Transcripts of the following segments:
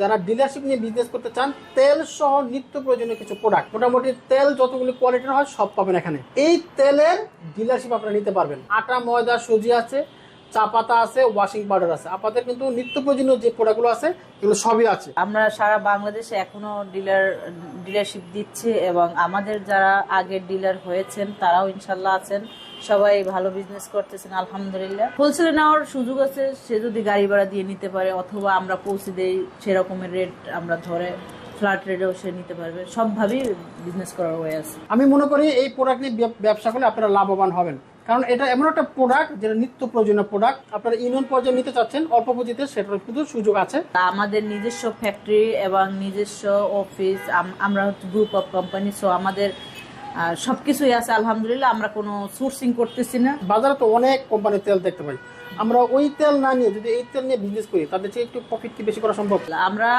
যারা ডিলারশিপ নিয়ে বিজনেস করতে চান, তেল সহ নিত্য প্রয়োজনীয় কিছু প্রোডাক্ট মোটামুটি তেল যতগুলি কোয়ালিটির হয়, সব পাবেন এখানে। এই তেলের ডিলারশিপ আপনারা নিতে পারবেন। আটা, ময়দা, সুজি আছে, চা পাতা আছে ওয়াশিং পাউডার আছে। আপনাদের কিন্তু নিত্য প্রয়োজনীয় যে প্রোডাক্টগুলো আছে, এগুলো সবই আছে। আমরা সারা বাংলাদেশে এখনও ডিলার ডিলারশিপ দিচ্ছি এবং আমাদের যারা আগের ডিলার হয়েছেন, তারাও ইনশাল্লাহ আছেন। সবাই ভালো বিজনেস করতেছেন আলহামদুলিল্লাহ। হোলসেলে নেওয়ার সুযোগ আছে সে যদি গাড়ি ভাড়া দিয়ে নিতে পারে অথবা আমরা পৌঁছে দেই সেরকমের রেট আমরা ধরে ফ্ল্যাট রেটেও সে নিতে পারবে। সবভাবেই বিজনেস করার ওয়ে আছে। আমি মনে করি এই প্রোডাক্ট নিয়ে ব্যবসা করলে আপনারা লাভবান হবেন। কারণ এটা এমন একটা প্রোডাক্ট যেটা নিত্য প্রয়োজনীয় প্রোডাক্ট আপনারা ইউনিয়ন পর্যায়ে নিতে চাচ্ছেন অল্প পুঁজিতে সেটার কিন্তু সুযোগ আছে। তা আমাদের নিজস্ব ফ্যাক্টরি এবং নিজস্ব অফিস আমরা হচ্ছে গ্রুপ অফ কোম্পানি সো আমাদের আহ, সবকিছুই আছে আলহামদুলিল্লাহ আমরা কোনো সোর্সিং করতেছি না। বাজারে তো অনেক কোম্পানির তেল দেখতে পাই। আমরা ওই তেল না নিয়ে যদি এই তেল নিয়ে বিজনেস করি তাদের চেয়ে একটু প্রফিট কি বেশি করা সম্ভব? আমরা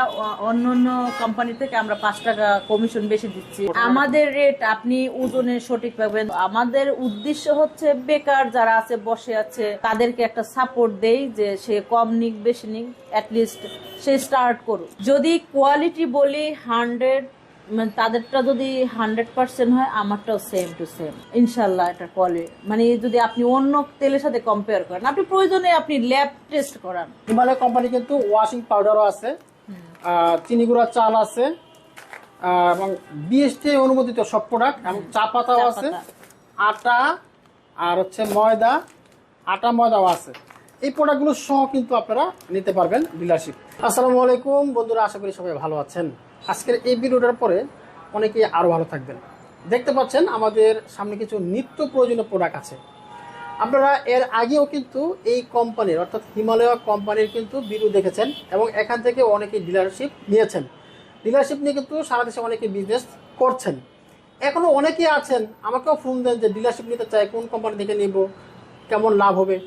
অন্য অন্য কোম্পানি থেকে আমরা পাঁচ টাকা কমিশন বেশি দিচ্ছি। আমাদের রেট আপনি ওজনে সঠিক পাবেন। আমাদের উদ্দেশ্য হচ্ছে বেকার যারা আছে বসে আছে তাদেরকে একটা সাপোর্ট দেই যে সে কম নিক বেশি নিক অ্যাটলিস্ট সে স্টার্ট করুক। যদি কোয়ালিটি বলি হান্ড্রেড মানে তাদেরটা যদি হান্ড্রেড পার্সেন্ট হয় আমারটাও সেম টু সেম ইনশাল্লাহ এটা কোয়ালিটি মানে যদি আপনি অন্য তেলের সাথে কম্পেয়ার করেন আপনি প্রয়োজনে আপনি ল্যাব টেস্ট করান। হিমালয় কোম্পানি কিন্তু ওয়াশিং পাউডারও আছে চিনি গুঁড়া চাল আছে এবং বিএসটি অনুমোদিত সব প্রোডাক্ট এবং চা পাতাও আছে আটা আর হচ্ছে ময়দা আটা ময়দাও আছে। এই প্রোডাক্টগুলো সহ কিন্তু আপনারা নিতে পারবেন ডিলারশিপ আসসালামু আলাইকুম, বন্ধুরা, আশা করি সবাই ভালো আছেন। আজকের এই ভিডিওটার পরে অনেকেই আরও ভালো থাকবেন। দেখতে পাচ্ছেন, আমাদের সামনে কিছু নিত্য প্রয়োজনীয় প্রোডাক্ট আছে। আপনারা এর আগেও কিন্তু এই কোম্পানির অর্থাৎ হিমালয় কোম্পানির কিন্তু ভিডিও দেখেছেন এবং এখান থেকে অনেকে ডিলারশিপ নিয়েছেন। ডিলারশিপ নিয়ে কিন্তু সারা দেশে অনেকে বিজনেস করছেন। এখনও অনেকেই আছেন, আমাকেও ফোন দেন যে ডিলারশিপ নিতে চাই, কোন কোম্পানি থেকে নিব, কেমন লাভ হবে?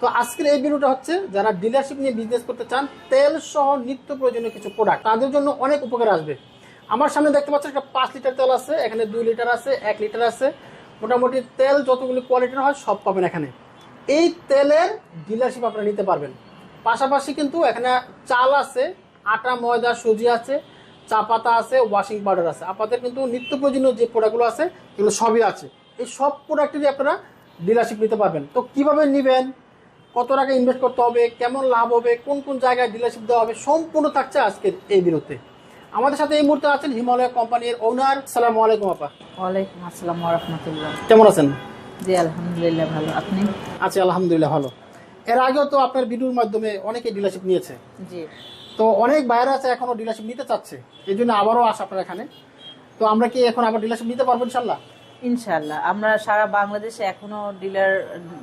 তো আজকের এই ভিডিওটা হচ্ছে যারা ডিলারশিপ নিয়ে বিজনেস করতে চান, তেল সহ নিত্য প্রয়োজনীয় কিছু প্রোডাক্ট তাদের জন্য অনেক উপকার আসবে। আমার সামনে দেখতে পাচ্ছেন একটা পাঁচ লিটার তেল আছে, এখানে দুই লিটার আছে, এক লিটার আছে। মোটামুটি তেল যতগুলি কোয়ালিটির হয়, সব পাবেন এখানে। এই তেলের ডিলারশিপ আপনারা নিতে পারবেন। পাশাপাশি কিন্তু এখানে চাল আছে, আটা, ময়দা, সুজি আছে, চা পাতা আছে ওয়াশিং পাউডার আছে। আপনাদের কিন্তু নিত্য প্রয়োজনীয় যে প্রোডাক্টগুলো আছে, এগুলো সবই আছে। এই সব প্রোডাক্টেরই আপনারা ডিলারশিপ নিতে পারবেন। তো কীভাবে নেবেন? কত টাকা ইনভেস্ট করতে হবে কেমন লাভ হবে কোন কোন জায়গায় ডিলারশিপ দেওয়া হবে সম্পূর্ণ থাকছে আজকের এই বিরুদ্ধে আমাদের সাথে এই মুহূর্তে আছেন হিমালয় কোম্পানির ওনার সালাম আলাইকুম আপা। ওয়ালাইকুম আসসালাম রহমতুল্লাহ। কেমন আছেন? জি আলহামদুলিল্লাহ ভালো। আপনি? আছি আলহামদুলিল্লাহ ভালো। এর আগেও তো আপনার ভিডিওর মাধ্যমে অনেকে ডিলারশিপ নিয়েছে। জি। তো অনেক বাইরে আছে এখনও ডিলারশিপ নিতে চাচ্ছে। এই জন্য আবারও আসা আপনার এখানে। তো আমরা কি এখন আবার ডিলারশিপ নিতে পারব ইনশাল্লাহ? ইনশাল্লাহ আমরা সারা বাংলাদেশে এখনও ডিলার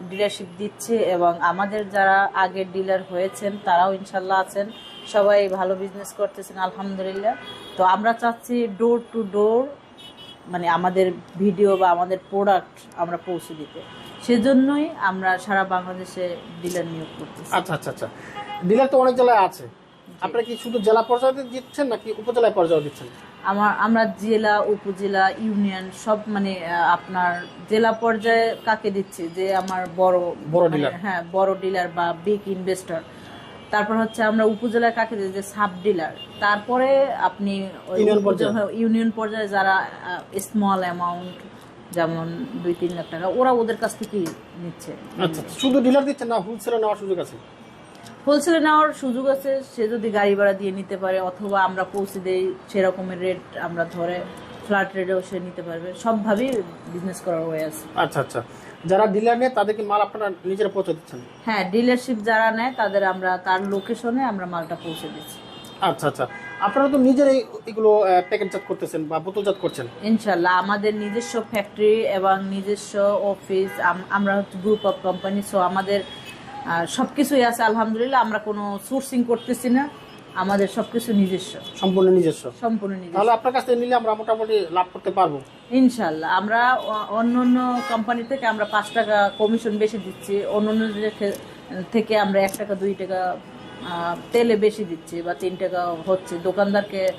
ডিলারশিপ দিচ্ছি এবং আমাদের যারা আগের ডিলার হয়েছেন তারাও ইনশাল্লাহ আছেন। সবাই ভালো বিজনেস করতেছেন আলহামদুলিল্লাহ। তো আমরা চাচ্ছি ডোর টু ডোর মানে আমাদের ভিডিও বা আমাদের প্রোডাক্ট আমরা পৌঁছে দিতে। সেজন্যই আমরা সারা বাংলাদেশে ডিলার নিয়োগ করতেছি। আচ্ছা আচ্ছা আচ্ছা। ডিলার তো অনেক জেলায় আছে। আপনারা কি শুধু জেলা পর্যায়ে দিচ্ছেন নাকি উপজেলায় পর্যায়ে দিচ্ছেন? আমার আমরা জেলা উপজেলা ইউনিয়ন সব মানে আপনার জেলা পর্যায়ে কাকে দিচ্ছি যে আমার বড় বড় মানে, dealer। হ্যাঁ বড় ডিলার বা বিগ ইনভেস্টর তারপর হচ্ছে আমরা উপজেলায় কাকে দিচ্ছি যে সাব ডিলার তারপরে আপনি। হ্যাঁ, ইউনিয়ন পর্যায়ে যারা স্মল অ্যামাউন্ট যেমন দুই তিন লাখ টাকা ওরা ওদের কাছ থেকেই নিচ্ছে আচ্ছা। শুধু ডিলার দিচ্ছে না হোলসেলে নেওয়ার সুযোগ আছে হোলসেলে নেওয়ার সুযোগ আছে সে যদি গাড়ি ভাড়া দিয়ে নিতে পারে অথবা আমরা পৌঁছে দেই সেরকমের রেট আমরা ধরে ফ্ল্যাট রেটেও সে নিতে পারবে। সবভাবেই বিজনেস করার ওয়ে আছে। আচ্ছা আচ্ছা। যারা ডিলার নেয় তাদেরকে মাল আপনারা নিজেরা পৌঁছে দিচ্ছেন? হ্যাঁ ডিলারশিপ যারা নেয় তাদের আমরা তার লোকেশনে আমরা মালটা পৌঁছে দিচ্ছি। আচ্ছা আচ্ছা। আপনারা তো নিজেরাই এগুলো প্যাকেটজাত করতেছেন বা বোতলজাত করছেন? ইনশাল্লাহ আমাদের নিজস্ব ফ্যাক্টরি এবং নিজস্ব অফিস আমরা হচ্ছে গ্রুপ অফ কোম্পানি সো আমাদের আহ, সবকিছুই আছে আলহামদুলিল্লাহ আমরা কোনো সোর্সিং করতেছি না। আমাদের সবকিছু নিজস্ব। সম্পূর্ণ নিজস্ব। সম্পূর্ণ নিজস্ব। তাহলে আপনার কাছ থেকে নিলে আমরা মোটামুটি লাভ করতে পারব। ইনশাল্লাহ আমরা অন্য অন্য কোম্পানি থেকে আমরা পাঁচ টাকা কমিশন বেশি দিচ্ছি। অন্য অন্য থেকে- থেকে আমরা এক টাকা দুই টাকা তেলে বেশি দিচ্ছি বা তিন টাকা হচ্ছে। দোকানদারকে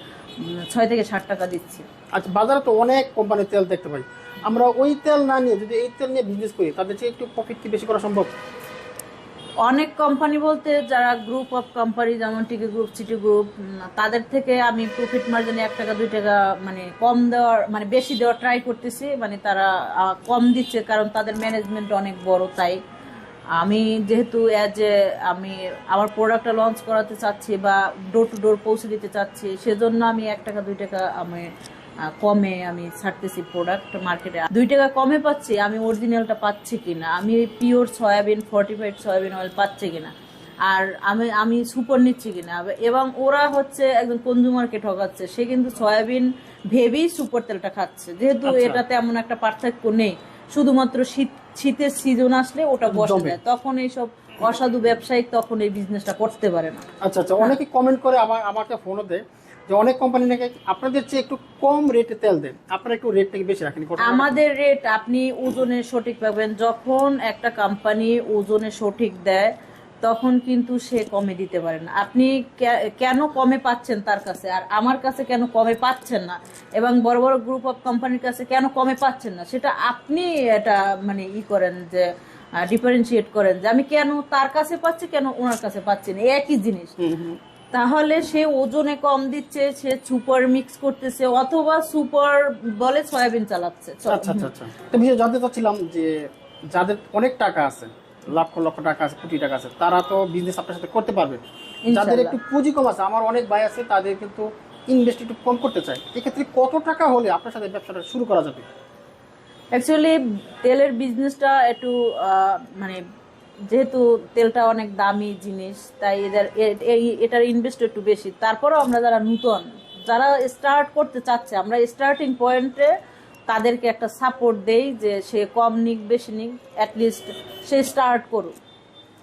ছয় থেকে ষাট টাকা দিচ্ছি। আচ্ছা বাজারে তো অনেক কোম্পানির তেল দেখতে পাই। আমরা ওই তেল না নিয়ে যদি এই তেল নিয়ে বিজনেস করি তাদের চেয়ে একটু প্রফিট কি বেশি করা সম্ভব? অনেক কোম্পানি বলতে যারা গ্রুপ অফ কোম্পানি যেমন টিকি গ্রুপ সিটি গ্রুপ তাদের থেকে আমি প্রফিট মার্জিনে এক টাকা, দুই টাকা মানে কম দেওয়ার মানে বেশি দেওয়ার ট্রাই করতেছি। মানে তারা কম দিচ্ছে কারণ তাদের ম্যানেজমেন্ট অনেক বড় তাই। আমি যেহেতু অ্যাজ এ আমি আমার প্রোডাক্টটা লঞ্চ করাতে চাচ্ছি বা ডোর টু ডোর পৌঁছে দিতে চাচ্ছি, সেজন্য আমি এক টাকা, দুই টাকা, আমি কমে আমি ছাড়তেছি প্রোডাক্ট মার্কেটে দুই টাকা কমে পাচ্ছি আমি অরিজিনালটা পাচ্ছি কিনা? আমি pure soybean fortified soybean oil পাচ্ছি কিনা? আর আমি আমি সুপার নিচ্ছি কিনা? এবং ওরা হচ্ছে একজন কনজুমারকে ঠকাচ্ছে সে কিন্তু সয়াবিন ভেবেই সুপার তেলটা খাচ্ছে। যেহেতু আচ্ছা। এটা তেমন একটা পার্থক্য নেই শুধুমাত্র শীত শীতের সিজন আসলে ওটা বসে। যায়। তখন এইসব অসাধু ব্যবসায়িক তখন এই বিজনেসটা করতে পারে না। আচ্ছা আচ্ছা অনেকে কমেন্ট করে আমার আমাকে ফোনও দেয়। যে অনেক কোম্পানি নাকি আপনাদের চেয়ে একটু কম রেটে তেল দেন আপনারা একটু রেটটাকে বেশি রাখেন আমাদের রেট আপনি ওজনে সঠিক পাবেন। যখন একটা কোম্পানি ওজনে সঠিক দেয় তখন কিন্তু সে কমে দিতে পারে না। আপনি কেন কমে পাচ্ছেন তার কাছে? আর আমার কাছে কেন কমে পাচ্ছেন না? এবং বড় বড় গ্রুপ অফ কোম্পানির কাছে কেন কমে পাচ্ছেন না? সেটা আপনি এটা মানে ই করেন যে ডিফারেন্সিয়েট করেন যে আমি কেন তার কাছে পাচ্ছি কেন ওনার কাছে পাচ্ছি না? একই জিনিস। তাহলে সে ওজনে কম দিচ্ছে সে সুপার মিক্স করতেছে অথবা সুপার বলে সয়াবিন চালাচ্ছে। আচ্ছা আচ্ছা আচ্ছা। তো বিষয় জানতে চাচ্ছিলাম যে যাদের অনেক টাকা আছে লক্ষ লক্ষ টাকা আছে কোটি টাকা আছে তারা তো বিজনেস আপনার সাথে করতে পারবে। যাদের একটু পুঁজি কম আছে আমার অনেক ভাই আছে তাদের কিন্তু ইনভেস্ট একটু কম করতে চায়। এক্ষেত্রে কত টাকা হলে আপনার সাথে ব্যবসাটা শুরু করা যাবে? অ্যাকচুয়ালি তেলের বিজনেসটা একটু আহ, মানে যেহেতু তেলটা অনেক দামি জিনিস তাই এদের এটার ইনভেস্ট একটু বেশি। তারপরেও আমরা যারা নূতন যারা স্টার্ট করতে চাচ্ছে আমরা স্টার্টিং পয়েন্টে তাদেরকে একটা সাপোর্ট দেই যে সে কম নিক বেশি নিক অ্যাটলিস্ট সে স্টার্ট করুক।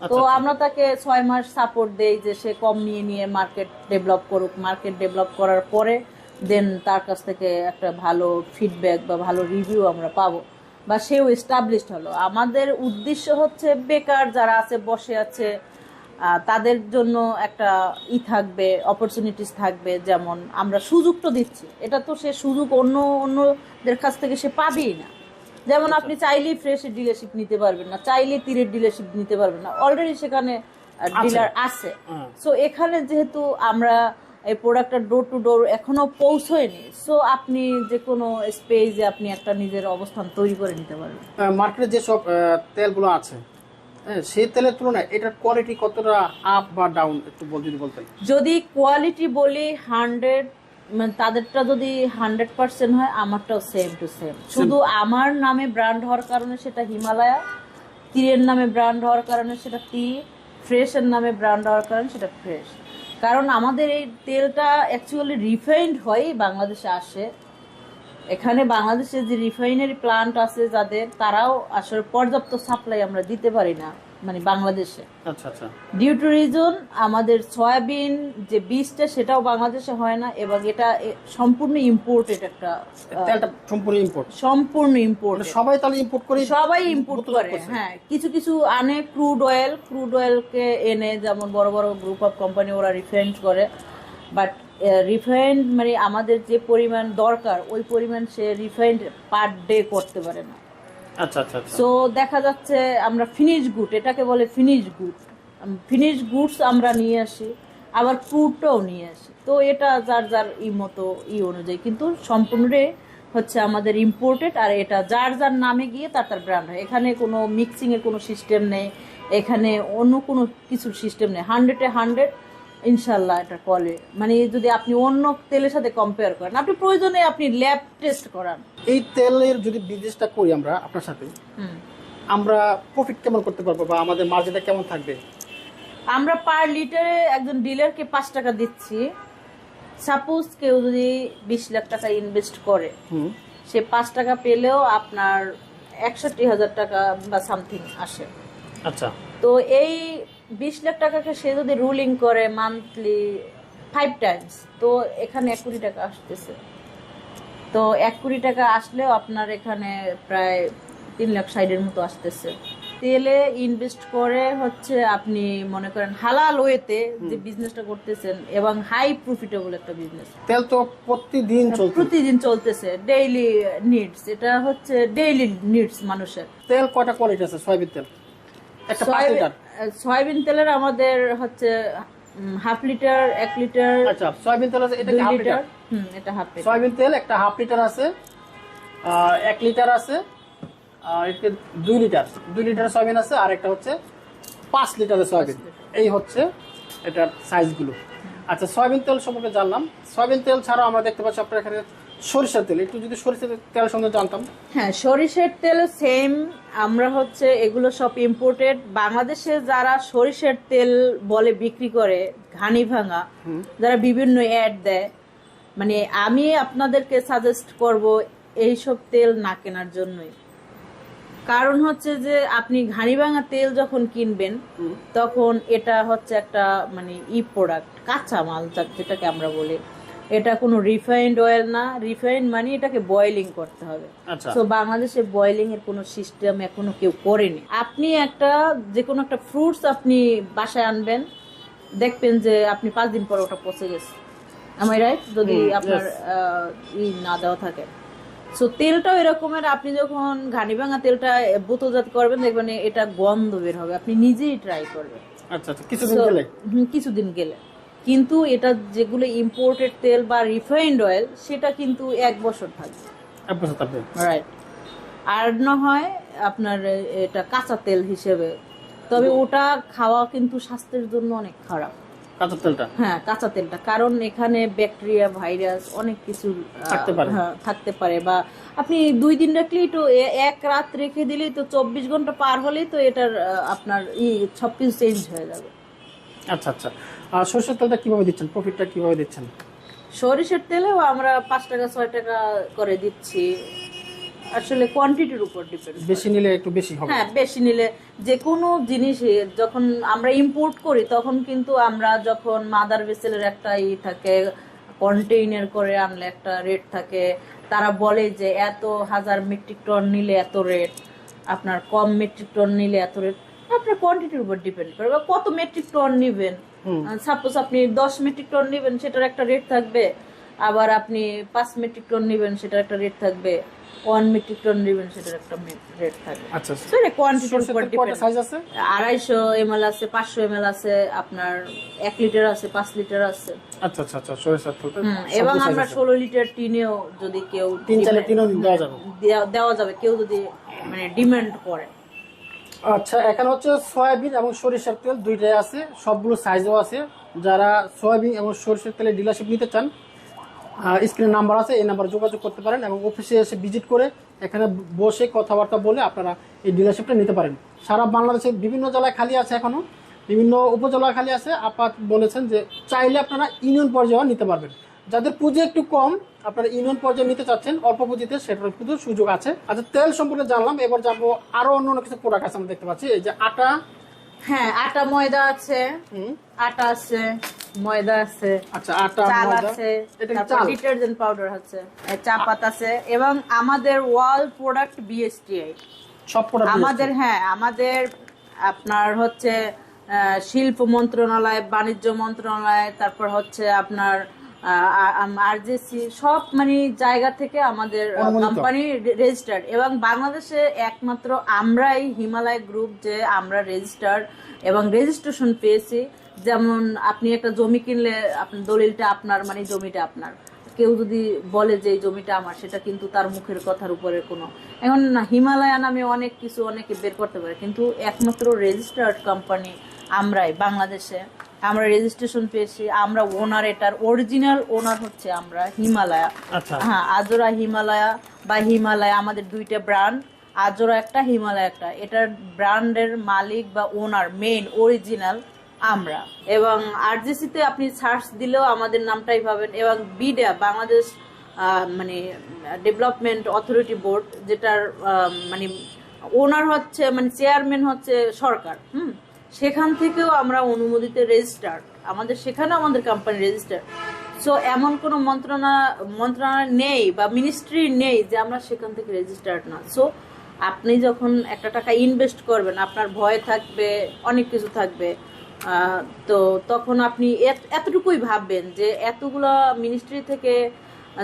তো আচ্ছা, আমরা তাকে ছয় মাস সাপোর্ট দেই যে সে কম নিয়ে নিয়ে মার্কেট ডেভেলপ করুক। মার্কেট ডেভেলপ করার পরে দেন তার কাছ থেকে একটা ভালো ফিডব্যাক বা ভালো রিভিউ আমরা পাবো। বা সেও এস্টাবলিশড হলো। আমাদের উদ্দেশ্য হচ্ছে বেকার যারা আছে বসে আছে তাদের জন্য একটা ই থাকবে অপরচুনিটিস থাকবে যেমন আমরা সুযোগ তো দিচ্ছি। এটা তো সে সুযোগ অন্য অন্যদের কাছ থেকে সে পাবেই না। যেমন আপনি চাইলেই ফ্রেশের ডিলারশিপ নিতে পারবেন না চাইলেই তীরের ডিলারশিপ নিতে পারবেন না। অলরেডি সেখানে ডিলার আছে। সো এখানে যেহেতু আমরা এই প্রোডাক্টটা ডোর টু ডোর এখনও পৌঁছয়নি। সো আপনি যে কোনো স্পেসে আপনি একটা নিজের অবস্থান তৈরি করে নিতে পারবেন। মার্কেটে যেসব তেলগুলো আছে হ্যাঁ, সেই তেলের তুলনায় এটার কোয়ালিটি কতটা আপ বা ডাউন একটু যদি বলতেন। যদি কোয়ালিটি বলি হান্ড্রেড মানে তাদেরটা যদি হান্ড্রেড পার্সেন্ট হয় আমারটাও সেম টু সেম শুধু আমার নামে ব্র্যান্ড হওয়ার কারণে সেটা হিমালয়া তীরের নামে ব্র্যান্ড হওয়ার কারণে সেটা টি ফ্রেশের নামে ব্র্যান্ড হওয়ার কারণে সেটা ফ্রেশ কারণ আমাদের এই তেলটা অ্যাকচুয়ালি রিফাইন্ড হয় বাংলাদেশে আসে। এখানে বাংলাদেশে যে রিফাইনারি প্লান্ট আছে যাদের, তারাও আসলে পর্যাপ্ত সাপ্লাই আমরা দিতে পারি না। মানে বাংলাদেশে। আচ্ছা আচ্ছা। ডিউ টু রিজন আমাদের সয়াবিন যে বীজটা সেটাও বাংলাদেশে হয় না এবং এটা সম্পূর্ণ ইম্পোর্টেড একটা তেলটা সম্পূর্ণ ইম্পোর্ট সম্পূর্ণ ইম্পোর্ট সবাই তাহলে ইম্পোর্ট করে সবাই ইম্পোর্ট করে হ্যাঁ। কিছু কিছু আনে ক্রুড অয়েল ক্রুড অয়েলকে এনে যেমন বড় বড় গ্রুপ অফ কোম্পানি ওরা রিফাইন্ড করে বাট রিফাইন্ড মানে আমাদের যে পরিমাণ দরকার ওই পরিমাণ সে রিফাইন্ড পার ডে করতে পারে না। সো দেখা যাচ্ছে আমরা ফিনিশ গুড এটাকে বলে ফিনিশ গুড ফিনিশ গুডস আমরা নিয়ে আসি, আবার ক্রুডটাও নিয়ে আসি। তো এটা যার যার ই মতো ই অনুযায়ী, কিন্তু সম্পূর্ণটাই হচ্ছে আমাদের ইম্পোর্টেড আর এটা যার যার নামে গিয়ে তার তার ব্র্যান্ড হয়। এখানে কোনো মিক্সিং এর কোনো সিস্টেম নেই, এখানে অন্য কোনো কিছুর সিস্টেম নেই। হান্ড্রেডে হান্ড্রেড ইনশাল্লাহ এটা কলে মানে যদি আপনি অন্য তেলের সাথে কম্পেয়ার করেন আপনি প্রয়োজনে আপনি ল্যাব টেস্ট করান। এই তেলের যদি বিজনেসটা করি আমরা আপনার সাথে হুম। আমরা প্রফিট কেমন করতে পারব বা আমাদের মার্জিনটা কেমন থাকবে? আমরা পার লিটারে একজন ডিলারকে পাঁচ টাকা দিচ্ছি। সাপোজ কেউ যদি বিশ লাখ টাকা ইনভেস্ট করে হুম। সে পাঁচ টাকা পেলেও আপনার একষট্টি হাজার টাকা বা সামথিং আসে। আচ্ছা। তো এই বিশ লাখ টাকাকে সে যদি রুলিং করে মান্থলি ফাইভ টাইমস তো এখানে এক কোটি টাকা আসতেছে। তো এক কোটি টাকা আসলেও আপনার এখানে প্রায় তিন লাখ সাইডের মতো আসতেছে। তেলে ইনভেস্ট করে হচ্ছে আপনি মনে করেন হালাল ওয়েতে যে বিজনেসটা করতেছেন এবং হাই প্রফিটেবল একটা বিজনেস তেল তো প্রতিদিন প্রতিদিন চলতেছে ডেইলি নিডস এটা হচ্ছে ডেইলি নিডস মানুষের। তেল কয়টা কোয়ালিটি আছে? সয়াবিন তেল। একটা পাঁচ সয়াবিন- লিটার সয়াবিন তেলের আমাদের হচ্ছে হাফ লিটার এক লিটার আচ্ছা সয়াবিন তেল আছে এটা হাফ লিটার হুম এটা হাফ লিটার সয়াবিন তেল একটা হাফ লিটার আছে আর এক লিটার আছে আর একটা দুই লিটার দুই লিটার সয়াবিন আছে আর একটা হচ্ছে পাঁচ লিটারের সয়াবিন। এই হচ্ছে এটার সাইজগুলো আচ্ছা সয়াবিন তেল সম্পর্কে জানলাম। সয়াবিন তেল ছাড়াও আমরা দেখতে পাচ্ছি আপনার এখানে সরিষার তেল একটু যদি সরিষার তেল সম্বন্ধে জানতাম। হ্যাঁ সরিষার তেল সেম আমরা হচ্ছে এগুলো সব ইম্পোর্টেড বাংলাদেশে যারা সরিষার তেল বলে বিক্রি করে ঘানি ভাঙা যারা বিভিন্ন অ্যাড দেয় মানে আমি আপনাদেরকে সাজেস্ট করব এইসব তেল না কেনার জন্যই। কারণ হচ্ছে যে আপনি ঘানি ভাঙা তেল যখন কিনবেন তখন এটা হচ্ছে একটা মানে ই প্রোডাক্ট কাঁচা মাল যেটাকে আমরা বলি। এটা কোনো রিফাইন্ড অয়েল না। রিফাইন্ড মানে এটাকে বয়েলিং করতে হবে। আচ্ছা। তো বাংলাদেশে বয়েলিং এর কোনো সিস্টেম এখনও কেউ করেনি। আপনি একটা যে কোনো একটা ফ্রুটস আপনি বাসায় আনবেন দেখবেন যে আপনি পাঁচ দিন পর ওটা পচে গেছে। আমার রাইট যদি আপনার ই না দেওয়া থাকে। সো তেলটাও এরকমের আপনি যখন ঘানি ভাঙা তেলটা বোতলজাত করবেন দেখবেন এটা গন্ধ বের হবে। আপনি নিজেই ট্রাই করবেন। আচ্ছা আচ্ছা। কিছুদিন গেলে? কিছুদিন গেলে। কিন্তু এটা যেগুলো ইম্পোর্টেড তেল বা রিফাইন্ড অয়েল সেটা কিন্তু এক বছর থাকবে এক বছর থাকবে। রাইট আর না হয় আপনার এটা কাঁচা তেল হিসেবে। তবে ওটা খাওয়া কিন্তু স্বাস্থ্যের জন্য অনেক খারাপ। কাঁচা তেলটা? হ্যাঁ কাঁচা তেলটা। কারণ এখানে ব্যাকটেরিয়া ভাইরাস অনেক কিছু থাকতে পারে। হ্যাঁ, থাকতে পারে। বা আপনি দুই দিন রাখলেই তো এক রাত রেখে দিলেই তো চব্বিশ ঘণ্টা পার হলেই তো এটার আপনার ই সব সবকিছু চেঞ্জ হয়ে যাবে। আচ্ছা আচ্ছা। আর সরষের তেলটা কীভাবে দিচ্ছেন? প্রফিটটা কীভাবে দিচ্ছেন? সরিষার তেলেও আমরা পাঁচ টাকা ছয় টাকা করে দিচ্ছি। আসলে কোয়ান্টিটির উপর ডিপেন্ড বেশি নিলে একটু বেশি হবে। হ্যাঁ বেশি নিলে যে কোনো জিনিসই যখন আমরা ইম্পোর্ট করি তখন কিন্তু আমরা যখন মাদার ভেসেলের একটা ই থাকে কন্টেইনার করে আনলে একটা রেট থাকে তারা বলে যে এত হাজার মেট্রিক টন নিলে এত রেট আপনার কম মেট্রিক টন নিলে এত রেট আপনার কোয়ান্টিটির উপর ডিপেন্ড করে। বা কত মেট্রিক টন নিবেন? সাপোজ আপনি দশ মেট্রিক টন নিবেন সেটার একটা রেট থাকবে। আবার আপনি পাঁচ মেট্রিক টন নিবেন সেটার একটা রেট থাকবে। ওয়ান মেট্রিক টন নিবেন সেটার একটা রেট থাকবে। আচ্ছা। So, এটা quantity র সরষের উপর সাইজ আছে? আড়াইশো এম এল আছে পাঁচশো এম এল আছে আপনার এক লিটার আছে পাঁচ লিটার আছে। আচ্ছা আচ্ছা আচ্ছা এবং আমরা আছে। ষোলো লিটার টিনেও যদি কেউ দেওয়া যাবে। দেওয়া যাবে কেউ যদি মানে ডিমান্ড করে। আচ্ছা এখানে হচ্ছে সয়াবিন এবং সরিষার তেল দুইটাই আছে, সবগুলো সাইজও আছে। যারা সয়াবিন এবং সরিষার তেলের ডিলারশিপ নিতে চান স্ক্রিনে নাম্বার আছে, এই নাম্বার যোগাযোগ করতে পারেন এবং অফিসে এসে ভিজিট করে এখানে বসে কথাবার্তা বলে আপনারা এই ডিলারশিপটা নিতে পারেন। সারা বাংলাদেশের বিভিন্ন জেলায় খালি আছে এখনও বিভিন্ন উপজেলা খালি আছে। আপাত বলেছেন যে চাইলে আপনারা ইউনিয়ন পর্যায়ে নিতে পারবেন। যাদের পুঁজি একটু কম আপনারা ইউনিয়ন পর্যায়ে নিতে চাচ্ছেন অল্প পুঁজিতে সেটার কিন্তু সুযোগ আছে। আচ্ছা তেল সম্পর্কে জানলাম এবার যাব আরও অন্য অন্য কিছু প্রোডাক্ট আছে আমরা দেখতে পাচ্ছি। এই যে আটা। হ্যাঁ আটা ময়দা আছে। আটা আছে ময়দা আছে আচ্ছা আটা চাল আছে ডিটারজেন্ট পাউডার আছে চা পাতা আছে এবং আমাদের ওয়াল প্রোডাক্ট বিএসটিআই সব প্রোডাক্ট আমাদের হ্যাঁ আমাদের আপনার হচ্ছে শিল্প মন্ত্রণালয় বাণিজ্য মন্ত্রণালয় তারপর হচ্ছে আপনার আরজেসি সব মানে জায়গা থেকে আমাদের কোম্পানি রেজিস্টার্ড এবং বাংলাদেশে একমাত্র আমরাই হিমালয় গ্রুপ যে আমরা রেজিস্টার্ড এবং রেজিস্ট্রেশন পেয়েছি। যেমন আপনি একটা জমি কিনলে আপনার দলিলটা আপনার মানে জমিটা আপনার। কেউ যদি বলে যে এই জমিটা আমার সেটা কিন্তু তার মুখের কথার উপরে কোনো। এখন না হিমালয়া নামে অনেক কিছু অনেকে বের করতে পারে কিন্তু একমাত্র রেজিস্টার্ড কোম্পানি আমরাই বাংলাদেশে। আমরা রেজিস্ট্রেশন পেয়েছি আমরা ওনার এটার অরিজিনাল ওনার হচ্ছে আমরা হিমালয়া। আচ্ছা। হ্যাঁ আজোরা হিমালয়া বা হিমালয়া আমাদের দুইটা ব্র্যান্ড আজোরা একটা হিমালয়া একটা। এটার ব্র্যান্ডের মালিক বা ওনার মেইন অরিজিনাল আমরা। এবং আরজিসিতে আপনি সার্চ দিলেও আমাদের নামটাই পাবেন। এবং বিডা বাংলাদেশ মানে ডেভেলপমেন্ট অথরিটি বোর্ড যেটার মানে ওনার হচ্ছে মানে চেয়ারম্যান হচ্ছে সরকার হুম? সেখান থেকেও আমরা অনুমোদিত রেজিস্টার আমাদের সেখানেও আমাদের কোম্পানি রেজিস্টার সো এমন কোনো মন্ত্রণালয় মন্ত্রণালয় নেই বা মিনিস্ট্রি নেই যে আমরা সেখান থেকে রেজিস্টার্ড না। সো আপনি যখন একটা টাকা ইনভেস্ট করবেন, আপনার ভয় থাকবে, অনেক কিছু থাকবে। তো তখন আপনি এত- এতটুকুই ভাববেন যে এতগুলো মিনিস্ট্রি থেকে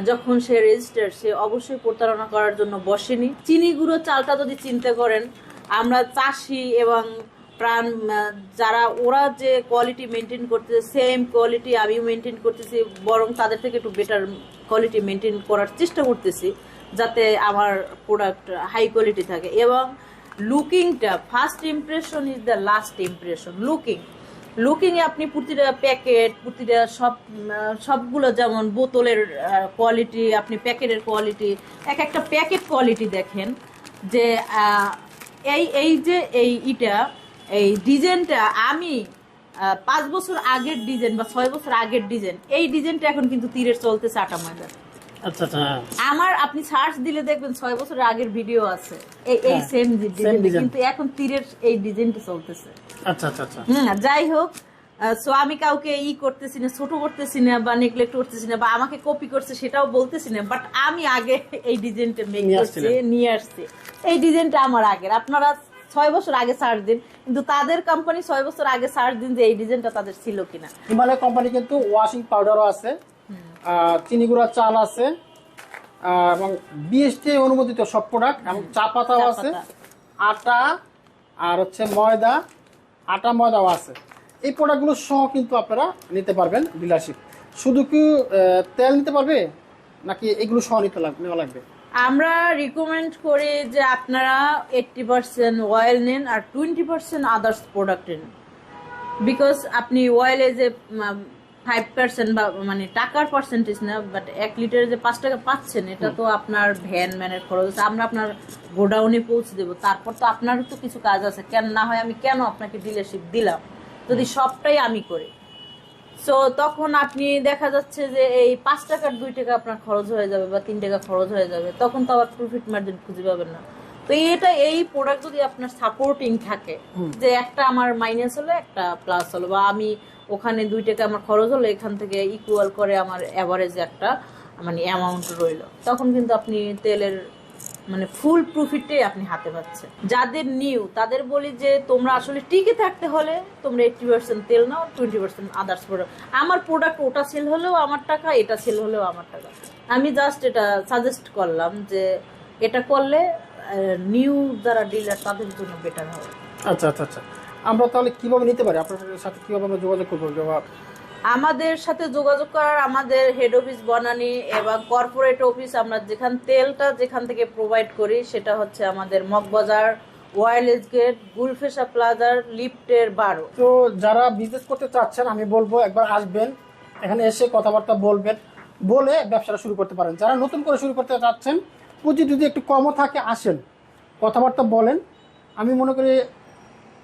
যখন সে রেজিস্টার সে অবশ্যই প্রতারণা করার জন্য বসেনি। চিনি গুঁড়ো চালটা যদি চিন্তা করেন, আমরা চাষি এবং প্রাণ যারা, ওরা যে কোয়ালিটি মেনটেন করতেছে সেম কোয়ালিটি আমিও মেনটেন করতেছি, বরং তাদের থেকে একটু বেটার কোয়ালিটি মেনটেন করার চেষ্টা করতেছি, যাতে আমার প্রোডাক্ট হাই কোয়ালিটি থাকে। এবং লুকিংটা first impression is the last impression looking looking এ আপনি প্রতিটা প্যাকেট প্রতিটা সব সবগুলো যেমন বোতলের কোয়ালিটি আপনি প্যাকেটের কোয়ালিটি এক একটা প্যাকেট কোয়ালিটি দেখেন যে এই এই যে, এই ইটা এই ডিজাইনটা আমি পাঁচ বছর আগের ডিজাইন বা ছয় বছর আগের ডিজাইন এই ডিজাইনটা এখন কিন্তু তীরের চলতেছে আটা ময়দা আচ্ছা আচ্ছা হ্যাঁ। আমার আপনি সার্চ দিলে দেখবেন ছয় বছরের আগের ভিডিও আছে। এই হ্যাঁ, সেম ডিজাইন কিন্তু এখন তীরের এই ডিজাইনটা চলতেছে। আচ্ছা যাই হোক সো আমি কাউকে ই করতেছি না ছোট করতেছি না বা নেগলেক্ট করতেছি না বা আমাকে কপি করছে সেটাও বলতেছি না বাট আমি আগে এই ডিজাইনটা মেক করছি নিয়ে আসছি। এই ডিজাইনটা আমার আগের। আপনারা ছয় বছর আগে সার্চ দিন কিন্তু তাদের কোম্পানি ছয় বছর আগে সার্চ দিন যে এই ডিজাইনটা তাদের ছিল কিনা। হিমালয় কোম্পানি কিন্তু ওয়াশিং পাউডারও আছে চিনি গুঁড়া চাল আছে এবং বিএসটি অনুমোদিত সব প্রোডাক্ট এবং চা পাতাও আছে আটা আর হচ্ছে ময়দা আটা ময়দাও আছে। এই প্রোডাক্টগুলো সহ কিন্তু আপনারা নিতে পারবেন ডিলারশিপ শুধু কি তেল নিতে পারবে? নাকি এগুলো সহ নিতে লাগ- নেওয়া লাগবে? আমরা রিকমেন্ড করি যে আপনারা এইটটি পার্সেন্ট অয়েল নেন আর টোয়েন্টি পার্সেন্ট আদার্স প্রোডাক্ট নেন। বিকজ আপনি অয়েলে যে ফাইভ পার্সেন্ট বা মানে টাকার পার্সেন্টেজ না বাট এক লিটারে যে পাঁচ টাকা পাচ্ছেন এটা তো আপনার ভ্যান ম্যানের খরচ। আছে। আমরা আপনার গোডাউনে পৌঁছে দেবো। তারপর তো আপনারও তো কিছু কাজ আছে। কেন না হয় আমি কেন আপনাকে ডিলারশিপ দিলাম? যদি সবটাই আমি করি। সো তখন আপনি দেখা যাচ্ছে যে এই পাঁচ টাকার দুই টাকা আপনার খরচ হয়ে যাবে বা তিন টাকা খরচ হয়ে যাবে তখন তো আবার প্রফিট মার্জিন খুঁজে পাবেন না। তো এটা এই প্রোডাক্ট যদি আপনার সাপোর্টিং থাকে যে একটা আমার মাইনাস হলো একটা প্লাস হলো বা আমি ওখানে দুই টাকা আমার খরচ হলো এখান থেকে ইকুয়াল করে আমার অ্যাভারেজ একটা মানে অ্যামাউন্ট রইল তখন কিন্তু আপনি তেলের মানে ফুল প্রফিটটাই আপনি হাতে পাচ্ছেন। যাদের নিউ তাদের বলি যে, তোমরা আসলে টিকে থাকতে হলে তোমরা এইটটি পার্সেন্ট তেল নাও টোয়েন্টি পার্সেন্ট আদার্স প্রোডাক্ট আমার প্রোডাক্ট ওটা সেল হলেও আমার টাকা, এটা সেল হলেও আমার টাকা। আমি জাস্ট এটা সাজেস্ট করলাম যে, এটা করলে নিউ যারা ডিলার তাদের জন্য বেটার হবে। আচ্ছা আচ্ছা আচ্ছা। আমরা তাহলে কীভাবে নিতে পারি? আপনার সাথে কীভাবে আমরা যোগাযোগ করব? আমাদের সাথে যোগাযোগ করার আমাদের হেড অফিস বনানি এবং কর্পোরেট অফিস আমরা যেখান তেলটা যেখান থেকে প্রোভাইড করি, সেটা হচ্ছে আমাদের মগবাজার ওয়ারলেস গেট গুলফেসা প্লাজার লিফটের বারো। তো যারা বিজনেস করতে চাচ্ছেন, আমি বলব একবার আসবেন, এখানে এসে কথাবার্তা বলবেন, বলে ব্যবসাটা শুরু করতে পারেন। যারা নতুন করে শুরু করতে চাচ্ছেন, পুঁজি যদি একটু কমও থাকে, আসেন, কথাবার্তা বলেন। আমি মনে করি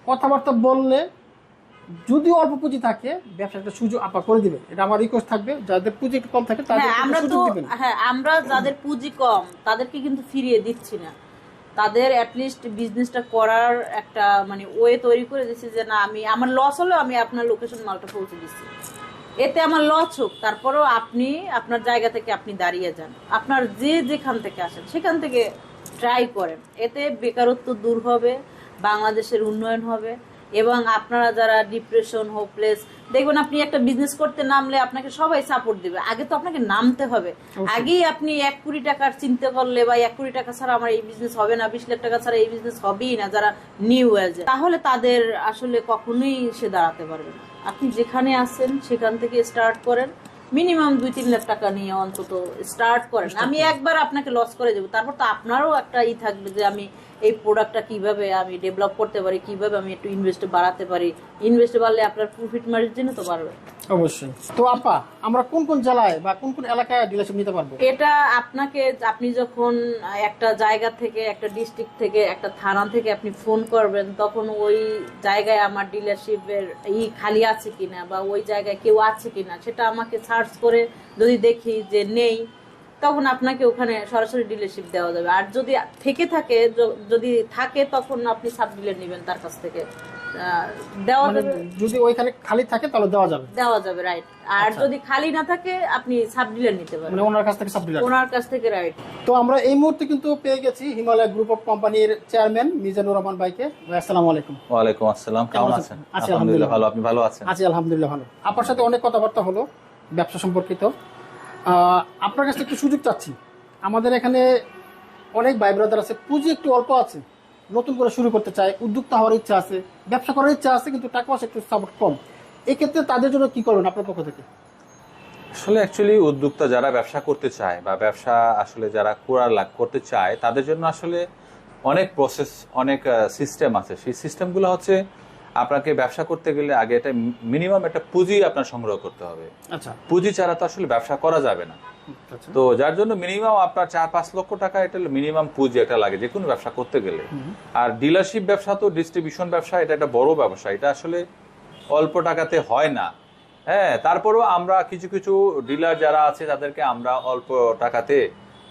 কথাবার্তা বললে যদি অল্প পুঁজি থাকে ব্যবসা একটা সুযোগ আপা করে দিবে এটা আমার রিকোয়েস্ট থাকবে। যাদের পুঁজি একটু কম থাকে তাদের হ্যাঁ আমরা তো হ্যাঁ আমরা যাদের পুঁজি কম তাদেরকে কিন্তু ফিরিয়ে দিচ্ছি না। তাদের অ্যাটলিস্ট বিজনেসটা করার একটা মানে ওয়ে তৈরি করে দিচ্ছি যে না আমি আমার লস হলেও আমি আপনার লোকেশন মালটা পৌঁছে দিচ্ছি। এতে আমার লস হোক তারপরেও আপনি আপনার জায়গা থেকে আপনি দাঁড়িয়ে যান। আপনার যে যেখান থেকে আসেন সেখান থেকে ট্রাই করেন। এতে বেকারত্ব দূর হবে বাংলাদেশের উন্নয়ন হবে। এবং আপনারা যারা ডিপ্রেশন হোপলেস দেখবেন আপনি একটা বিজনেস করতে নামলে আপনাকে সবাই সাপোর্ট দিবে। আগে তো আপনাকে নামতে হবে। আগেই আপনি এক কোটি টাকার চিন্তা করলে বা এক কোটি টাকা ছাড়া আমার এই বিজনেস হবে না বিশ লাখ টাকা ছাড়া এই বিজনেস হবেই না যারা নিউ এজ তাহলে তাদের আসলে কখনোই সে দাঁড়াতে পারবে না। আপনি যেখানে আছেন সেখান থেকে স্টার্ট করেন। মিনিমাম দুই তিন লাখ টাকা নিয়ে অন্তত স্টার্ট করেন। আমি একবার আপনাকে লস করে দেবো। তারপর তো আপনারও একটা ই থাকবে যে আমি এই প্রোডাক্টটা কীভাবে আমি ডেভেলপ করতে পারি কীভাবে আমি একটু ইনভেস্ট বাড়াতে পারি। ইনভেস্ট বাড়লে আপনার প্রফিট মার্জিনও তো বাড়বে। অবশ্যই। তো আপা আমরা কোন কোন জেলায় বা কোন কোন এলাকায় ডিলারশিপ নিতে পারব? এটা আপনাকে আপনি যখন একটা জায়গা থেকে একটা ডিস্ট্রিক্ট থেকে একটা থানা থেকে আপনি ফোন করবেন তখন ওই জায়গায় আমার ডিলারশিপের ই খালি আছে কিনা বা ওই জায়গায় কেউ আছে কিনা সেটা আমাকে সার্চ করে যদি দেখি যে নেই তখন আপনাকে ওখানে সরাসরি ডিলারশিপ দেওয়া যাবে। আর যদি থেকে থাকে যদি থাকে তখন আপনি সাব ডিলার নেবেন তার কাছ থেকে। দেওয়া মানে যাবে যদি ওইখানে খালি থাকে তাহলে দেওয়া যাবে। দেওয়া যাবে রাইট আর যদি খালি না থাকে আপনি সাব ডিলার নিতে পারেন মানে ওনার কাছ থেকে সাব ডিলার ওনার কাছ থেকে রাইট তো আমরা এই মুহূর্তে কিন্তু পেয়ে গেছি হিমালয় গ্রুপ অফ কোম্পানির চেয়ারম্যান মিজানুর রহমান ভাইকে। ভাই আসসালামু আলাইকুম। ওয়ালাইকুম আসসালাম কেমন আছেন? আছি, আলহামদুলিল্লাহ। আলহামদুলিল্লাহ। ভালো আপনি ভালো আছেন? আছি আলহামদুলিল্লাহ ভালো। আপনার সাথে অনেক কথাবার্তা হলো। ব্যবসা সম্পর্কিত। আপনার কাছে একটু সুযোগ চাচ্ছি। আমাদের এখানে অনেক ভাই ব্রাদার আছে, পুঁজি একটু অল্প আছে। নতুন করে শুরু করতে চায়, উদ্যোক্তা হওয়ার ইচ্ছা আছে, ব্যবসা করার ইচ্ছা আছে, কিন্তু টাকা পয়সা একটু সাপোর্ট কম। এক্ষেত্রে তাদের জন্য কি করবেন আপনার পক্ষ থেকে? আসলে অ্যাকচুয়ালি উদ্যোক্তা যারা ব্যবসা করতে চায় বা ব্যবসা আসলে যারা করার লাভ করতে চায়, তাদের জন্য আসলে অনেক প্রসেস অনেক সিস্টেম আছে। সেই সিস্টেমগুলো হচ্ছে আপনাকে ব্যবসা করতে গেলে আগে এটা মিনিমাম একটা পুঁজি আপনার সংগ্রহ করতে হবে। আচ্ছা। পুঁজি ছাড়া তো আসলে ব্যবসা করা যাবে না। আচ্ছা। তো যার জন্য মিনিমাম আপনার চার পাঁচ লক্ষ টাকা এটা মিনিমাম পুঁজি একটা লাগে যে কোনো ব্যবসা করতে গেলে। আর ডিলারশিপ ব্যবসা তো ডিস্ট্রিবিউশন ব্যবসা এটা একটা বড় ব্যবসা এটা আসলে অল্প টাকাতে হয় না। হ্যাঁ তারপরেও আমরা কিছু কিছু ডিলার যারা আছে তাদেরকে আমরা অল্প টাকাতে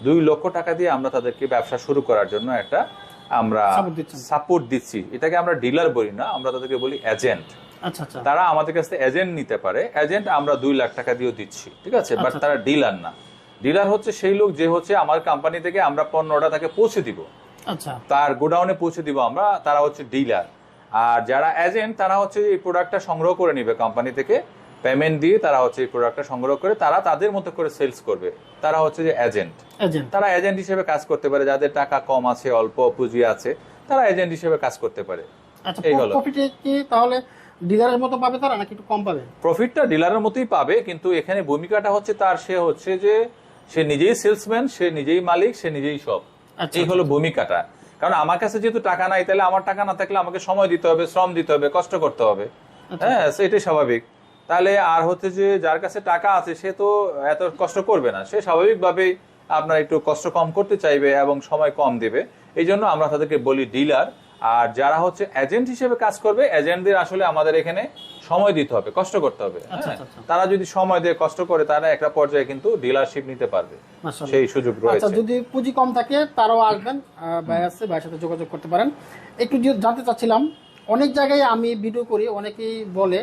দুই লক্ষ টাকা দিয়ে আমরা তাদেরকে ব্যবসা শুরু করার জন্য একটা আমরা সাপোর্ট দিচ্ছি। এটাকে আমরা ডিলার বলি না আমরা তাদেরকে বলি এজেন্ট আচ্ছা আচ্ছা। তারা আমাদের কাছ থেকে এজেন্ট নিতে পারে। এজেন্ট আমরা দুই লাখ টাকা দিয়েও দিচ্ছি ঠিক আছে? বাট আচ্ছা। তারা ডিলার না। ডিলার হচ্ছে সেই লোক যে হচ্ছে আমার কোম্পানি থেকে আমরা পণ্যটা তাকে পৌঁছে দিব। আচ্ছা। তার গোডাউনে পৌঁছে দিব আমরা তারা হচ্ছে ডিলার আর যারা এজেন্ট তারা হচ্ছে এই প্রোডাক্টটা সংগ্রহ করে নিবে কোম্পানি থেকে। পেমেন্ট দিয়ে তারা হচ্ছে এই প্রোডাক্টটা সংগ্রহ করে তারা তাদের মতো করে সেলস করবে। তারা হচ্ছে যে এজেন্ট এজেন্ট তারা এজেন্ট হিসেবে কাজ করতে পারে যাদের টাকা কম আছে অল্প পুঁজি আছে তারা এজেন্ট হিসেবে কাজ করতে পারে। আচ্ছা এই হলো। তাহলে ডিলারের মতো পাবে তারা নাকি একটু কম পাবে? প্রফিটটা ডিলারের মতোই পাবে কিন্তু এখানে ভূমিকাটা হচ্ছে তার সে হচ্ছে যে সে নিজেই সেলসম্যান সে নিজেই মালিক সে নিজেই সব। আচ্ছা, এই হলো ভূমিকাটা। কারণ আমার কাছে যেহেতু টাকা নাই তাহলে আমার টাকা না থাকলে আমাকে সময় দিতে হবে শ্রম দিতে হবে কষ্ট করতে হবে। আচ্ছা। হ্যাঁ সেটাই স্বাভাবিক। তাহলে আর হচ্ছে যে যার কাছে টাকা আছে সে তো এত কষ্ট করবে না। সে স্বাভাবিকভাবেই আপনার একটু কষ্ট কম করতে চাইবে এবং সময় কম দেবে। এই জন্য আমরা তাদেরকে বলি ডিলার। আর যারা হচ্ছে এজেন্ট হিসেবে কাজ করবে এজেন্টদের আসলে আমাদের এখানে সময় দিতে হবে কষ্ট করতে হবে। আচ্ছা, হ্যাঁ? আচ্ছা। তারা যদি সময় দিয়ে কষ্ট করে তারা একটা পর্যায়ে কিন্তু ডিলারশিপ নিতে পারবে। সেই সুযোগ আচ্ছা রয়েছে যদি পুঁজি কম থাকে তারাও আসবেন ভাই আছে ভাইয়ের সাথে যোগাযোগ করতে পারেন। একটু জানতে চাচ্ছিলাম অনেক জায়গায় আমি ভিডিও করি অনেকেই বলে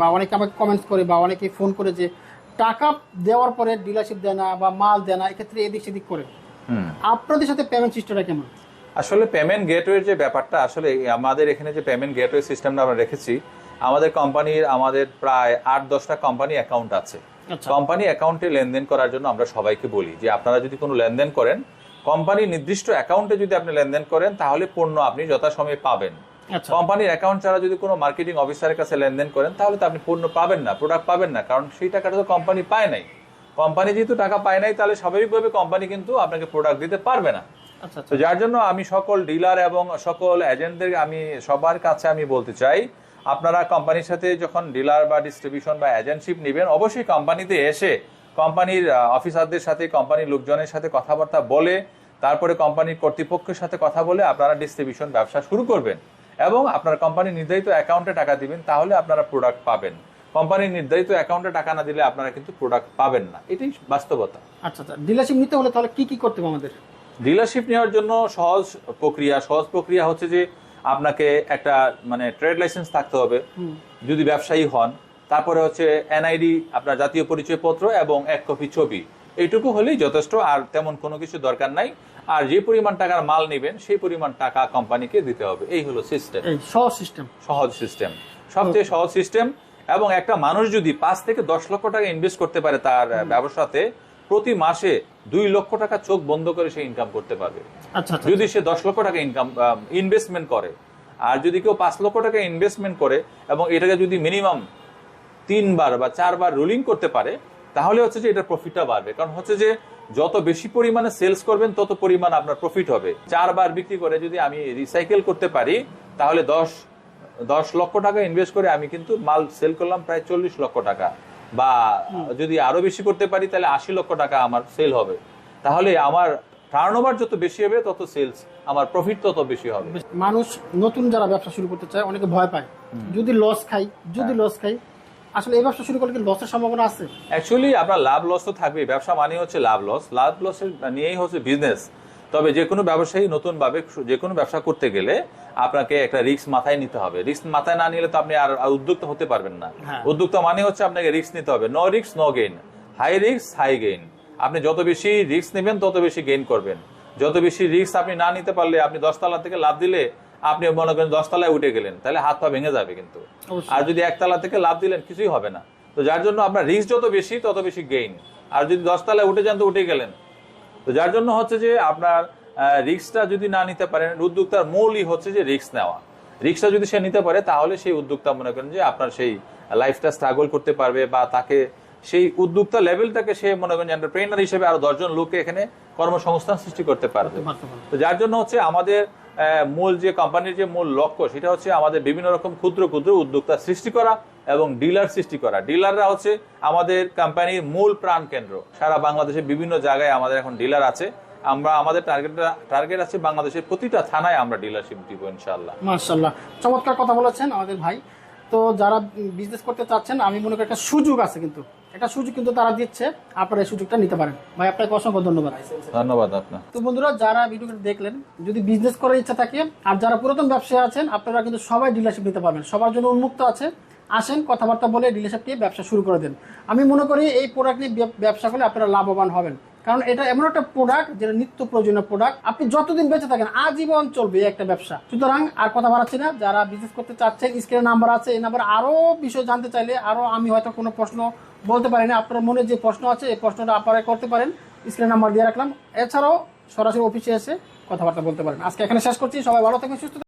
বা অনেকে আমাকে কমেন্টস করে বা অনেকে ফোন করে যে টাকা দেওয়ার পরে ডিলারশিপ দেয় না বা মাল দেয় না এক্ষেত্রে এদিক সেদিক করে। হুম। আপনাদের সাথে পেমেন্ট সিস্টেমটা কেমন? আসলে পেমেন্ট গেটওয়ের যে ব্যাপারটা আসলে আমাদের এখানে যে পেমেন্ট গেটওয়ে সিস্টেমটা আমরা রেখেছি আমাদের কোম্পানির আমাদের প্রায় আট দশটা কোম্পানি অ্যাকাউন্ট আছে। আচ্ছা। কোম্পানি অ্যাকাউন্টে লেনদেন করার জন্য আমরা সবাইকে বলি যে আপনারা যদি কোনো লেনদেন করেন কোম্পানি নির্দিষ্ট অ্যাকাউন্টে যদি আপনি লেনদেন করেন তাহলে পণ্য আপনি যথাসময়ে পাবেন। আচ্ছা কোম্পানির অ্যাকাউন্ট ছাড়া যদি কোনো মার্কেটিং অফিসারের কাছে লেনদেন করেন তাহলে তো আপনি পণ্য পাবেন না প্রোডাক্ট পাবেন না কারণ সেই টাকাটা তো কোম্পানি পায় নাই। কোম্পানি যেহেতু টাকা পায় নাই তাহলে স্বাভাবিকভাবে কোম্পানি কিন্তু আপনাকে প্রোডাক্ট দিতে পারবে না। আচ্ছা আচ্ছা। তো যার জন্য আমি সকল ডিলার এবং সকল এজেন্টদের আমি সবার কাছে আমি বলতে চাই আপনারা কোম্পানির সাথে যখন ডিলার বা ডিস্ট্রিবিউশন বা এজেন্টশিপ নেবেন অবশ্যই কোম্পানিতে এসে কোম্পানির অফিসারদের সাথে কোম্পানির লোকজনের সাথে কথাবার্তা বলে তারপরে কোম্পানির কর্তৃপক্ষের সাথে কথা বলে আপনারা ডিস্ট্রিবিউশন ব্যবসা শুরু করবেন। এবং আপনার কোম্পানি নির্ধারিত অ্যাকাউন্টে টাকা দিবেন তাহলে আপনারা প্রোডাক্ট পাবেন। কোম্পানির নির্ধারিত অ্যাকাউন্টে টাকা না দিলে আপনারা কিন্তু প্রোডাক্ট পাবেন না। এটাই বাস্তবতা। আচ্ছা আচ্ছা। ডিলারশিপ নিতে হলে তাহলে কি কি করতে হবে আমাদের? ডিলারশিপ নেওয়ার জন্য সহজ প্রক্রিয়া সহজ প্রক্রিয়া হচ্ছে যে আপনাকে একটা মানে ট্রেড লাইসেন্স থাকতে হবে। যদি ব্যবসায়ী হন তারপরে হচ্ছে এনআইডি আপনার জাতীয় পরিচয়পত্র এবং এক কপি ছবি। এইটুকু হলেই যথেষ্ট আর তেমন কোনো কিছু দরকার নাই। আর যে পরিমাণ টাকার মাল নেবেন সেই পরিমাণ টাকা কোম্পানিকে দিতে হবে। এই হলো সিস্টেম সহজ সিস্টেম সহজ সিস্টেম সবচেয়ে সহজ সিস্টেম এবং একটা মানুষ যদি পাঁচ থেকে দশ লক্ষ টাকা ইনভেস্ট করতে পারে তার ব্যবসাতে প্রতি মাসে দুই লক্ষ টাকা চোখ বন্ধ করে সে ইনকাম করতে পারবে। আচ্ছা আচ্ছা যদি সে দশ লক্ষ টাকা ইনকাম ইনভেস্টমেন্ট করে আর যদি কেউ পাঁচ লক্ষ টাকা ইনভেস্টমেন্ট করে এবং এটাকে যদি মিনিমাম তিনবার বা চারবার রুলিং করতে পারে তাহলে হচ্ছে যে এটার প্রফিটটা বাড়বে। কারণ হচ্ছে যে যত বেশি পরিমাণে সেলস করবেন তত পরিমাণ আপনার প্রফিট হবে। চারবার বিক্রি করে যদি আমি রিসাইকেল করতে পারি তাহলে দশ দশ লক্ষ টাকা ইনভেস্ট করে আমি কিন্তু মাল সেল করলাম প্রায় চল্লিশ লক্ষ টাকা। বা যদি আরও বেশি করতে পারি তাহলে আশি লক্ষ টাকা আমার সেল হবে। তাহলে আমার টার্ন যত বেশি হবে তত সেলস আমার প্রফিট তত বেশি হবে। মানুষ নতুন যারা ব্যবসা শুরু করতে চায় অনেকে ভয় পায়। যদি লস খাই যদি হ্যাঁ। লস খাই আসলে এই ব্যবসা শুরু করলে কি লসের সম্ভাবনা আছে? অ্যাকচুয়ালি আপনার লাভ লস তো থাকবে ব্যবসা মানে হচ্ছে লাভ লস লাভ লসের নিয়েই হচ্ছে বিজনেস তবে যে কোনো ব্যবসায়ী নতুন ভাবে যে কোনো ব্যবসা করতে গেলে আপনাকে একটা রিস্ক মাথায় নিতে হবে। রিস্ক মাথায় না নিলে তো আপনি আর আর উদ্যোক্তা হতে পারবেন না। হ্যাঁ। উদ্যোক্তা মানে হচ্ছে আপনাকে রিস্ক নিতে হবে। No risk no gain high risk high gain আপনি যত বেশি রিস্ক নেবেন তত বেশি গেইন করবেন। যত বেশি রিস্ক আপনি না নিতে পারলে আপনি দশতলা থেকে লাভ দিলে আপনি মনে করেন দশতলায় উঠে গেলেন তাহলে হাত পা ভেঙে যাবে কিন্তু। আর যদি একতলা থেকে লাভ দিলেন কিছুই হবে না। তো যার জন্য আপনার রিস্ক যত বেশি তত বেশি গেইন আর যদি দশতলায় উঠে যান তো উঠে গেলেন। তো যার জন্য হচ্ছে যে আপনার রিক্সটা যদি না নিতে পারেন উদ্যোক্তার মূলই হচ্ছে যে রিক্স নেওয়া। রিক্সটা যদি সে নিতে পারে তাহলে সেই উদ্যোক্তা মনে করেন যে আপনার সেই লাইফটা স্ট্রাগল করতে পারবে বা তাকে সেই উদ্যোক্তা লেভেলটাকে সে মনে করেন এন্টারপ্রেনার হিসেবে আরও দশজন লোককে এখানে কর্মসংস্থান সৃষ্টি করতে পারবে। তো যার জন্য হচ্ছে আমাদের মূল যে কোম্পানির যে মূল লক্ষ্য, সেটা হচ্ছে আমাদের বিভিন্ন রকম ক্ষুদ্র ক্ষুদ্র উদ্যোক্তা সৃষ্টি করা এবং ডিলার সৃষ্টি করা। ডিলাররা হচ্ছে আমাদের কোম্পানির মূল প্রাণ কেন্দ্র। সারা বাংলাদেশে বিভিন্ন জায়গায় আমাদের এখন ডিলার আছে। আমরা, আমাদের টার্গেট টার্গেট আছে বাংলাদেশের প্রতিটা থানায় আমরা ডিলারশিপ দিব, ইনশাআল্লাহ। মার্শাল্লাহ চমৎকার কথা বলেছেন আমাদের ভাই। তো যারা বিজনেস করতে চাচ্ছেন, আমি মনে করি একটা সুযোগ আছে কিন্তু। একটা সুযোগ কিন্তু তারা দিচ্ছে আপনারা এই সুযোগটা নিতে পারেন। ভাই আপনাকে অসংখ্য ধন্যবাদ। ধন্যবাদ আপনার তো বন্ধুরা যারা ভিডিওটা দেখলেন যদি বিজনেস করার ইচ্ছা থাকে আর যারা পুরাতন ব্যবসায়ী আছেন আপনারা কিন্তু সবাই ডিলারশিপ নিতে পারবেন। সবার জন্য উন্মুক্ত আছে। আসেন কথাবার্তা বলে ডিলারশিপ নিয়ে ব্যবসা শুরু করে দেন। আমি মনে করি এই প্রোডাক্ট নিয়ে ব্যবসা করলে আপনারা লাভবান হবেন। কারণ এটা এমন একটা প্রোডাক্ট যেটা নিত্য প্রয়োজনীয় প্রোডাক্ট আপনি যতদিন বেঁচে থাকেন, আজীবন চলবে একটা ব্যবসা। সুতরাং আর কথা বাড়াচ্ছি না, যারা বিজনেস করতে চাচ্ছেন স্ক্রিনে নাম্বার আছে, এই নাম্বার আরও বিষয় জানতে চাইলে আরও আমি হয়তো কোনো প্রশ্ন বলতে পারি না। আপনার মনে যে প্রশ্ন আছে, এই প্রশ্নটা আপনারা করতে পারেন। স্ক্রিনে নাম্বার দিয়ে রাখলাম। এছাড়াও সরাসরি অফিসে এসে কথাবার্তা বলতে পারেন। আজকে এখানে শেষ করছি। সবাই ভালো থাকবেন, সুস্থ।